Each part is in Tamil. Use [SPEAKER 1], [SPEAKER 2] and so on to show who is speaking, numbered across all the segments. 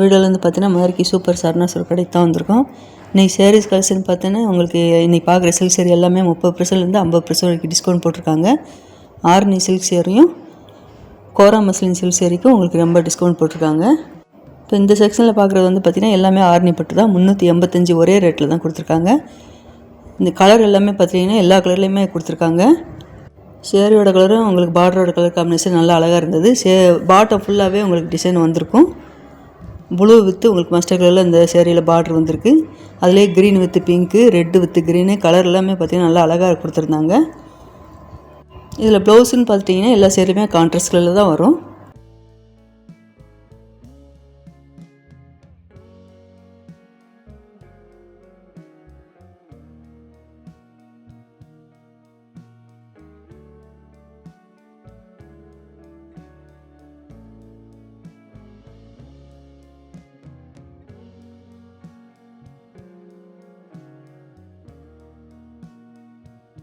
[SPEAKER 1] வீடியோலேருந்து பார்த்தீங்கன்னா மதுரைக்கு சூப்பர் சார்னா ஒரு கடைக்கு தான் வந்திருக்கோம். இன்னைக்கு சேரீஸ் கலெக்ஷன் பார்த்தீங்கன்னா உங்களுக்கு இன்னைக்கு பார்க்குற சில்க் சேரீ எல்லாமே முப்பது பர்சன்ட்லேருந்து ஐம்பது பர்சன்ட் வரைக்கும் டிஸ்கவுண்ட் போட்டிருக்காங்க. ஆர்னி சில்க் சேரியும் கோரா மஸ்லின் சில்க் சேரீக்கும் உங்களுக்கு ரொம்ப டிஸ்கவுண்ட் போட்டிருக்காங்க. இப்போ இந்த செக்ஷனில் பார்க்குறது வந்து பார்த்திங்கன்னா எல்லாமே ஆர்னி பட்டு தான் முந்நூற்றி எண்பத்தஞ்சு ஒரே ரேட்டில் தான் கொடுத்துருக்காங்க. இந்த கலர் எல்லாமே பார்த்தீங்கன்னா எல்லா கலர்லேயுமே கொடுத்துருக்காங்க. சேரியோட கலரும் உங்களுக்கு பார்டரோட கலர் காம்பினேஷன் நல்லா அழகாக இருந்தது. சே பாட்டம் ஃபுல்லாகவே உங்களுக்கு டிசைன் வந்திருக்கும். ப்ளூ வித்து உங்களுக்கு மஸ்டர் கலரில் இந்த சேரீயில் பார்டர் வந்திருக்கு. அதுலேயே green with pink red with green colour எல்லாமே பார்த்திங்கன்னா நல்லா அழகாக கொடுத்துருந்தாங்க. இதில் ப்ளவுஸுன்னு பார்த்துட்டிங்கன்னா எல்லா சேரீயுமே கான்ட்ராஸ்ட் கலரில் தான் வரும்.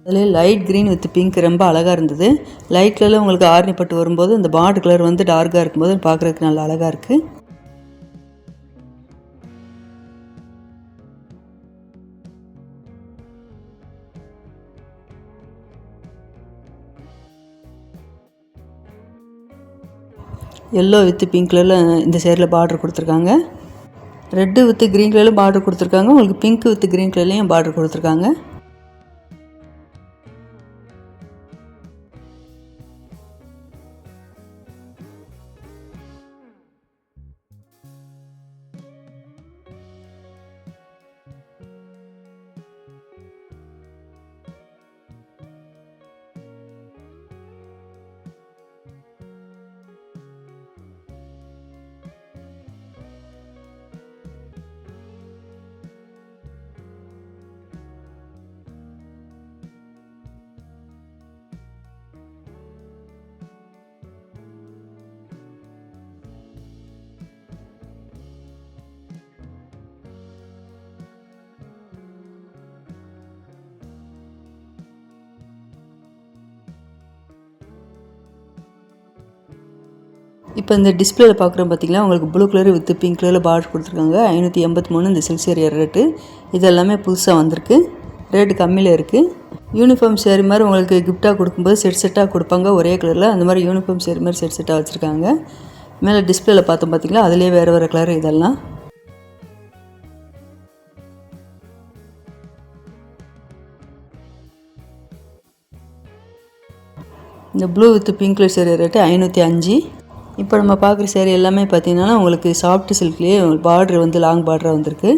[SPEAKER 1] அதில் லைட் க்ரீன் வித் பிங்க் ரொம்ப அழகாக இருந்தது. லைட் கலரில் உங்களுக்கு ஆர்னி பட்டு வரும்போது இந்த பாட் கலர் வந்து டார்க்காக இருக்கும்போது பார்க்குறதுக்கு நல்லா அழகாக இருக்குது எல்லோ வித் பிங்க் கலரில் இந்த சேரில் பார்டர் கொடுத்துருக்காங்க. ரெட்டு வித் க்ரீன் கலரில் பார்டர் கொடுத்துருக்காங்க. உங்களுக்கு பிங்க் வித் க்ரீன் கலர்லேயும் பார்டர் கொடுத்துருக்காங்க. இப்போ இந்த டிஸ்பிளேல பார்க்குறோம் பார்த்திங்கன்னா உங்களுக்கு ப்ளூ கலர் வித் பிங்க் கலரில் பார்டர் கொடுத்துருக்காங்க. ஐநூற்றி எண்பத்தி மூணு இந்த சில்க் சேரி ரேட்டு இது எல்லாமே புதுசாக வந்திருக்கு. ரேட்டு கம்மியில் இருக்குது யூனிஃபார்ம் சேரி மாதிரி உங்களுக்கு கிஃப்டாக கொடுக்கும்போது செட் செட்டாக கொடுப்பாங்க. ஒரே கலரில் அந்த மாதிரி யூனிஃபார்ம் சேரி மாதிரி செட் செட்டாக வச்சுருக்காங்க. மேலே டிஸ்பிளேல பார்த்தோம் பார்த்தீங்களா அதிலே வேறு வேறு கலர் இதெல்லாம். இந்த blue with pink colour sari rate ஐநூற்றி அஞ்சு. இப்போ நம்ம பார்க்குற சேரீ எல்லாமே பார்த்தீங்கன்னா உங்களுக்கு சாஃப்ட் சில்க்லேயே பார்ட்ரு வந்து லாங் பார்டராக வந்திருக்கு.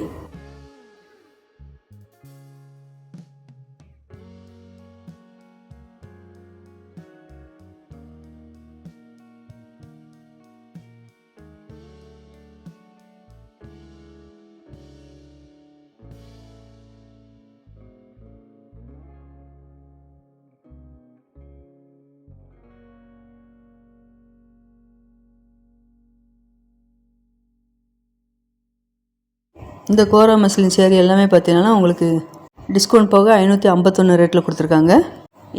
[SPEAKER 1] இந்த கோரா மஸ்லின் சேரீ எல்லாமே பார்த்தீங்கன்னா உங்களுக்கு டிஸ்கவுண்ட் போக ஐநூற்றி ஐம்பத்தொன்று ரேட்டில் கொடுத்துருக்காங்க.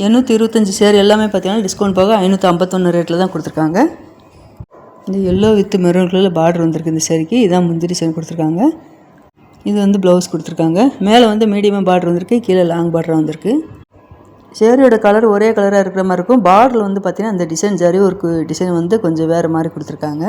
[SPEAKER 1] எண்ணூற்றி இருபத்தஞ்சி சேரீ எல்லாமே பார்த்தீங்கன்னா டிஸ்கவுண்ட் போக ஐநூற்றி ஐம்பத்தொன்று ரேட்டில் தான் கொடுத்துருக்காங்க. இந்த எல்லோ வித் மெரூன் கலரில் பார்டர் வந்திருக்கு இந்த சேரீக்கு. இதான் முந்திரி சேரீ கொடுத்துருக்காங்க. இது வந்து ப்ளவுஸ் கொடுத்துருக்காங்க. மேலே வந்து மீடியமாக பார்டர் வந்திருக்கு. கீழே லாங் பார்டர் வந்திருக்கு. சேரியோட கலர் ஒரே கலராக இருக்கிற மாதிரி இருக்கும். பார்டரில் வந்து பார்த்திங்கன்னா அந்த டிசைன் ஜரி ஒரு டிசைன் வந்து கொஞ்சம் வேறு மாதிரி கொடுத்துருக்காங்க.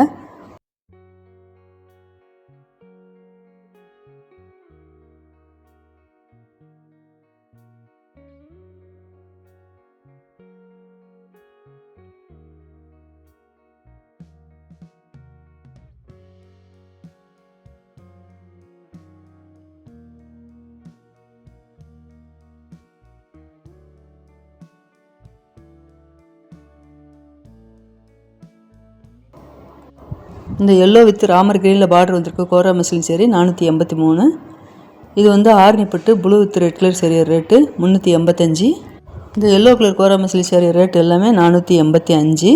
[SPEAKER 1] இந்த எல்லோ வித் ராமர் கிரீனில் பார்டர் வந்திருக்கு. கோரா மசிலின் சேரி நானூற்றி எண்பத்தி மூணு. இது வந்து ஆர்னி பட்டு blue with red colour sari rate முந்நூற்றி எண்பத்தஞ்சு. இந்த yellow colour Kora muslin sari rate எல்லாமே நானூற்றி எண்பத்தி அஞ்சு.